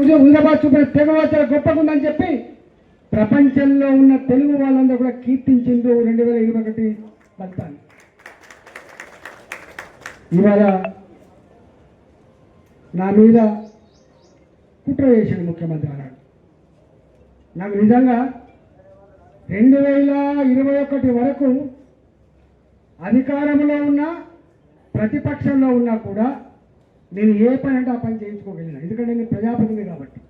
హుజరాబాద్ చూపిన తెగవతల గొప్పగుందని చెప్పి ప్రపంచంలో ఉన్న తెలుగు వాళ్ళందరూ కూడా కీర్తించిండ్రు రెండు వేల ఇరవై ఒకటి ఫలితాన్ని ఇవాళ నా మీద కుట్ర చేసిన ముఖ్యమంత్రి అన్నాడు నాకు నిజంగా రెండు వేల ఇరవై ఒకటి వరకు అధికారంలో ఉన్న ప్రతిపక్షంలో ఉన్నా కూడా నేను ఏ పని అంటే ఆ పని చేయించుకోగలిగిన ఎందుకంటే నేను ప్రజాప్రతినిధి కాబట్టి.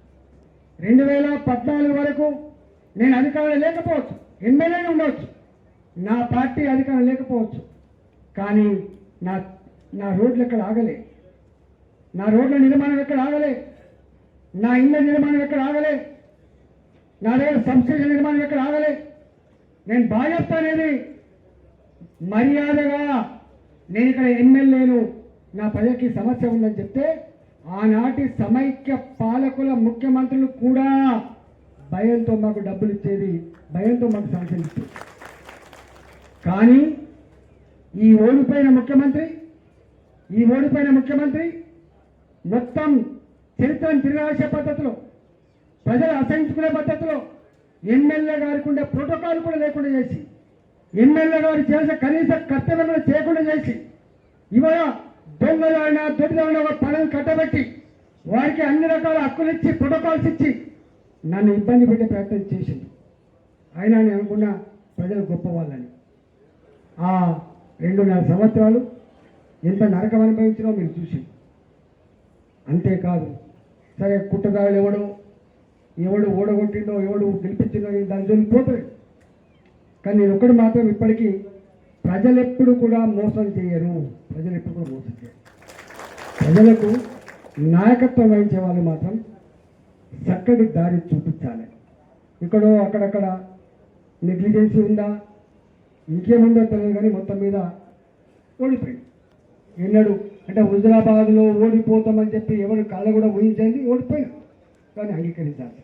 రెండు వేల పద్నాలుగు వరకు నేను అధికారం లేకపోవచ్చు ఎమ్మెల్యేనే ఉండవచ్చు. నా పార్టీ అధికారం లేకపోవచ్చు కానీ నా నా రోడ్లు ఎక్కడ ఆగలే. నా రోడ్ల నిర్మాణం ఎక్కడ ఆగలే. నా ఇళ్ళ నిర్మాణం ఎక్కడ ఆగలే. నా దగ్గర సంస్కృతి నిర్మాణం ఎక్కడ ఆగలే. నేను బాధ్యత అనేది మర్యాదగా నేను ఇక్కడ ఎమ్మెల్యేను నా ప్రజలకి సమస్య ఉందని చెప్తే ఆనాటి సమైక్య పాలకుల ముఖ్యమంత్రులు కూడా భయంతో మాకు డబ్బులు ఇచ్చేది భయంతో మాకు సమస్యలు ఇచ్చేది. కానీ ఈ ఓడిపోయిన ముఖ్యమంత్రి ఈ ఓడిపోయిన ముఖ్యమంత్రి మొత్తం చరిత్రను తిరగాల్సే పద్ధతిలో ప్రజలు అసహించుకునే పద్ధతిలో ఎమ్మెల్యే గారికి ఉండే ప్రోటోకాల్ కూడా లేకుండా చేసి ఎమ్మెల్యే గారు చేసే కనీస కర్తవ్యాలను చేయకుండా చేసి ఇవాళ దొంగలాడిన దొడ్డిదాడిన ఒక పనులు కట్టబెట్టి వారికి అన్ని రకాల హక్కులు ఇచ్చి ప్రోటోకాల్స్ ఇచ్చి నన్ను ఇబ్బంది పెట్టే ప్రయత్నం చేసింది. అయినా నేను అనుకున్న ప్రజలు గొప్పవాళ్ళని. ఆ రెండున్నర సంవత్సరాలు ఎంత నరకం అనుభవించినో మీరు చూసి అంతేకాదు సరే కుట్టదారులు ఎవడో ఎవడు ఓడగొట్టిండో ఎవడు గెలిపించిండో దాని జోలికి పోతుంది కానీ నేను ఒక్కడు మాత్రం ఇప్పటికీ ప్రజలు ఎప్పుడు కూడా మోసం చేయరు. ప్రజలు ఎప్పుడు కూడా మోసం చేయరు. ప్రజలకు నాయకత్వం వహించే వాళ్ళు మాత్రం చక్కటి దారి చూపించాలి. ఇక్కడో అక్కడక్కడ నెగ్లిజెన్సీ ఉందా? ఇంకేముందో తెలియదు కానీ మొత్తం మీద ఓడిపోయింది. ఎన్నడు అంటే హుజరాబాద్లో ఓడిపోతామని చెప్పి ఎవరు కళ్ళ కూడా ఊహించండి ఓడిపోయారు కానీ అంగీకరించాలి.